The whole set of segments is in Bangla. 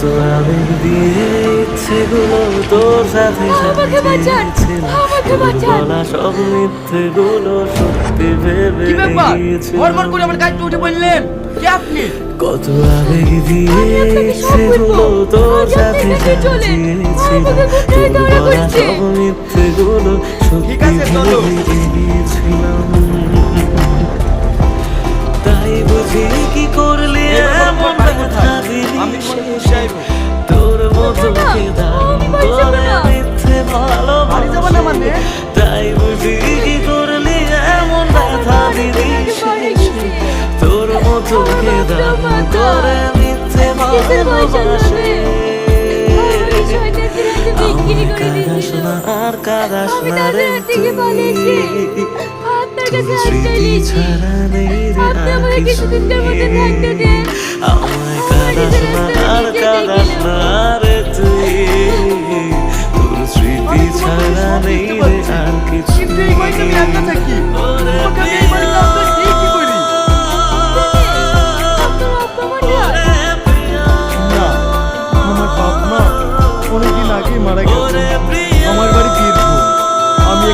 কত আবেগ দিয়ে ইচ্ছেগুলো তোর সাথে আমাকে বাঁচান, সাজিয়েছিলাম আমাকে তোর বাঁচান। বলা সব মিথ্যেগুলো সত্যি ভেবে করে আমার উঠে বললেন কে আপনি? কত আবেগ দিয়ে ইচ্ছেগুলো তোর সাথে ধরা বলা? সব মিথ্যেগুলো সত্যি। ভেবে গিয়েছিলাম তাই বুঝি কি করলি? এমন ব্যথা দিলি শেষে? তোর মতো কে করে মিথ্যে ভালোবাসে? আর কাঁদাস না রে স্মৃতি। ছাড়া নেই রে কিছু। আমায় কাঁদাস না আর কাঁদাস না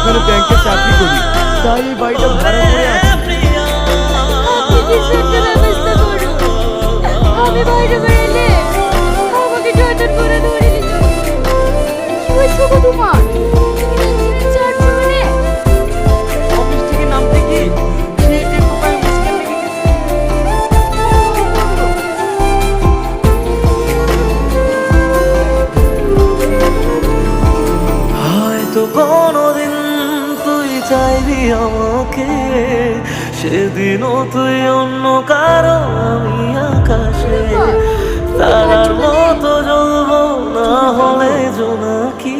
এখানে ব্যাংকে চাকরি করি তাই বাড়িটা ভাড়া করে করুন। আমি বাইরে আমাকে সেদিনও তুই অন্য কারও আমি আকাশে তারার মতো জ্বলব না হলে জোনাকি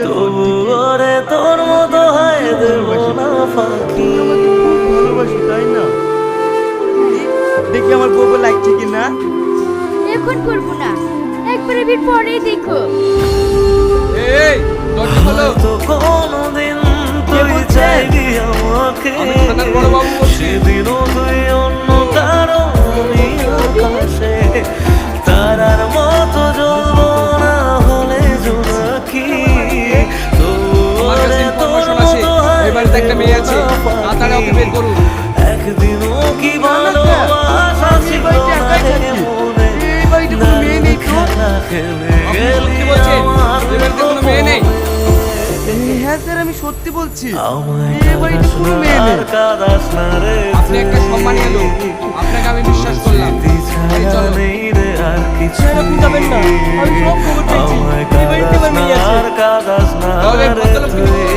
তবু ওরে তোর মতো হয় দেব না ফাঁকি। দেখি আমার বউ লাগছে কি না এখন করব না। একবারে পরেই দেখো। এই দরজা খোলো হয়তো কোনোদিন চাইবি আমাকে সেদিনও তুই অন্য কারও হলে জোনাকি একটা মেয়ে আছে তাড়াতাড়ি একদিনও কি। ভালোবাসা ছিল গেলি হ্যাঁ স্যার আমি সত্যি বলছি আমায় এই বাড়িতে কোনো মেয়ে নেই আপনি একটা সম্মানীয় লোক আপনাকে আমি বিশ্বাস করলাম এই চলো রে আর কিছু স্যার, আপনি যাবেন না। আমি সব খবর পেয়েছি। আমায় এই বাড়িতে আমার না মেয়ে আছে। আর কাঁদাস না তাহলে রে তুই।